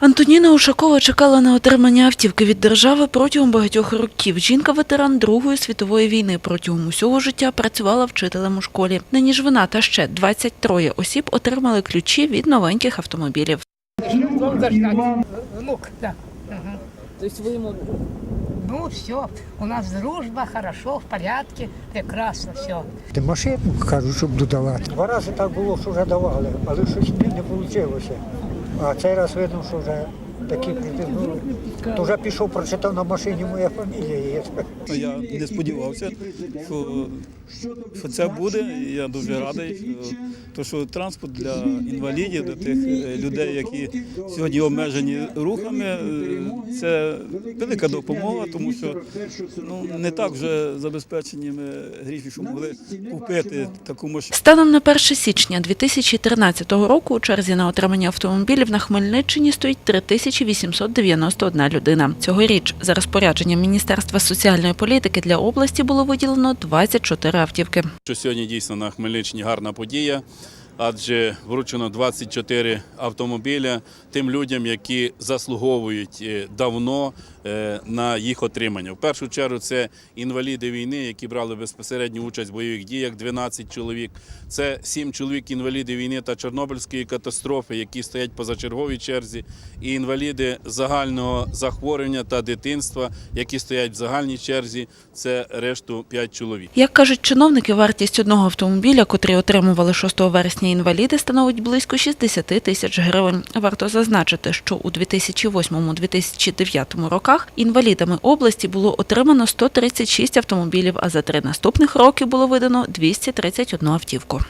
Антоніна Ушакова чекала на отримання автівки від держави протягом багатьох років. Жінка ветеран Другої світової війни. Протягом усього життя працювала вчителем у школі. Нині ж вона та ще 23 осіб отримали ключі від новеньких автомобілів. Внук, да. Ага. То есть Ну, все, у нас дружба, хорошо, в порядке, прекрасно, все. Ти машину кажуть, щоб додавати. Два рази так було, що вже давали, але щось не, не вийшло. А цей раз видно, що вже такі. То вже пішов, прочитав на машині моя фамілія є. Я не сподівався, що, що це буде. Я дуже радий, що, то, що транспорт для інвалідів, для тих е, людей, які сьогодні обмежені рухами, е, це велика допомога, тому що ну, не так вже забезпечені ми гріші, що могли купити таку машину. Станом на 1 січня 2013 року у черзі на отримання автомобілів на Хмельниччині стоїть 3891 людина. Цьогоріч за розпорядженням Міністерства соціальної політики для області було виділено 24 автівки. що сьогодні дійсно на Хмельниччині гарна подія, адже вручено 24 автомобіля тим людям, які заслуговують е, давно е, на їх отримання. В першу чергу це інваліди війни, які брали безпосередню участь в бойових діях, 12 чоловік. Це 7 чоловік інвалідів війни та Чорнобильської катастрофи, які стоять позачерговій черзі, і інваліди загального захворювання та дитинства, які стоять в загальній черзі. Це решту 5 чоловік. Як кажуть чиновники, вартість одного автомобіля, котрий отримували 6 вересня інваліди, становить близько 60 тисяч гривень. Варто зазначити, що у 2008-2009 роках інвалідами області було отримано 136 автомобілів, а за три наступних роки було видано 231 автівку.